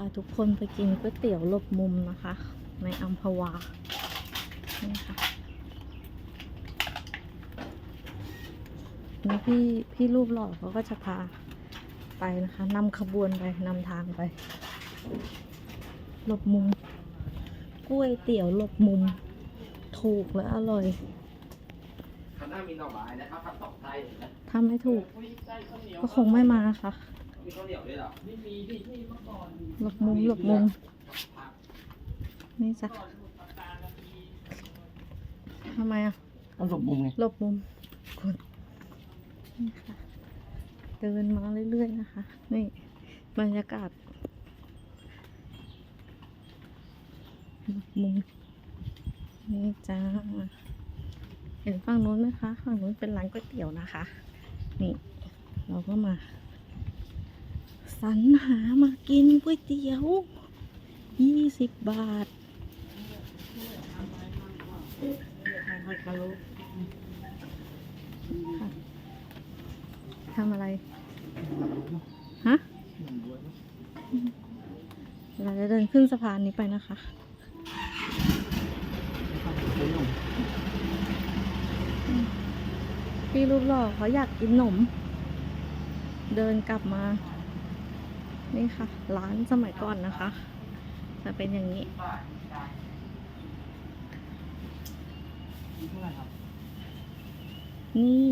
าทุกคนไปกินก๋วยเตี๋ยวหลบมุมนะคะ ในอัมพวา นี่ค่ะ นี่พี่พี่รูปหล่อเขาก็จะพาไปนะคะนำขบวนไปนำทางไป หลบมุมก๋วยเตี๋ยวหลบมุม ถูกและอร่อยข้างหน้ามีหน่อไม้นะครับผักตอกไส้นะถ้าไม่ถูก ก็คงไม่มาค่ะ มีข้าวเหนียวด้วยเหรอหลบมุมหลบมุมนี่จ้ะทำไมอะต้องหลบมุมไงหลบมุมกดนี่ค่ะเดินมาเรื่อยๆนะคะ นี่บรรยากาศหลบมุมนี่จ้าเห็นฝั่งนู้นไหมคะ ฝั่งนู้นเป็นร้านก๋วยเตี๋ยวนะคะ นี่ เราก็มา สรรหามากินก๋วยเตี๋ยวยี่สิบบาททำอะไร ฮะ เราจะเดินขึ้นสะพานนี้ไปนะคะ พี่รูปหล่อเขาอยากกินหนม เดินกลับมา นี่ค่ะ ร้านสมัยก่อนนะคะ จะเป็นอย่างนี้นี่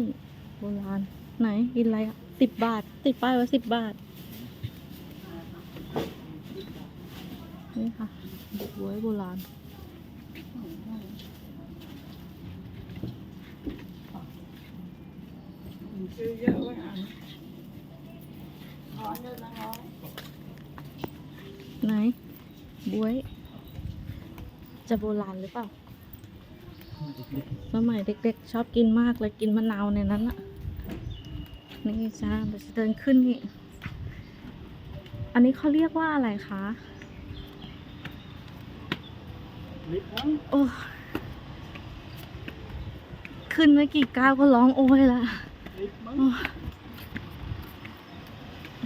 โบราณไหนกินอะไรอะสิบบาท ติดป้ายไว้สิบบาท นี่ค่ะบวยโบราณซื้อเยอะไว้อ่านถอนเยอะนะน้อย ไหนบวย จะโบราณหรือเปล่า สมัยเด็กๆ ชอบกินมากเลยกินมะนาวในนั้นอะนี่จ้าเราจะเดินขึ้นนี่ อันนี้เขาเรียกว่าอะไรคะลิฟต์มั้งโอ้ขึ้นไม่กี่ก้าวก็ร้องโอ้ยละลิฟต์มั้งโอ้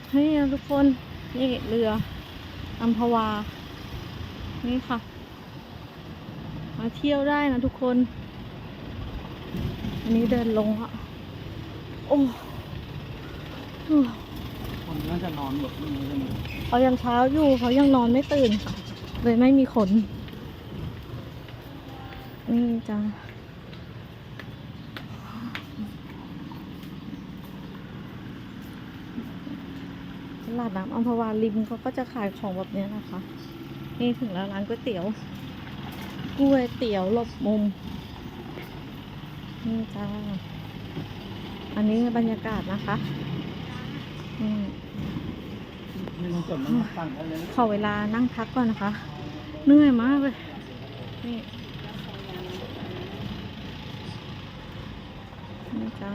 เฮ้ยทุกคน นี่เรือ อัมพวา นี่ค่ะ มาเที่ยวได้นะทุกคน อันนี้เดินลงอะโอ้โอ้คนน่าจะนอนหมดนี่ใช่ไหมเขายังเช้าอยู่เขายังนอนไม่ตื่นค่ะ เลยไม่มีขน นี่จ้า ลาดน้ำอัมพวาริมเขาก็จะขายของแบบเนี้ยนะคะ นี่ถึงแล้วร้านก๋วยเตี๋ยวก๋วยเตี๋ยวหลบมุมนี่จ้าอันนี้บรรยากาศนะคะอืมไม่ต้องจดมันตั้งกันเลยขอเวลานั่งพักก่อนนะคะ เหนื่อยมากเลย นี่นี่จ้า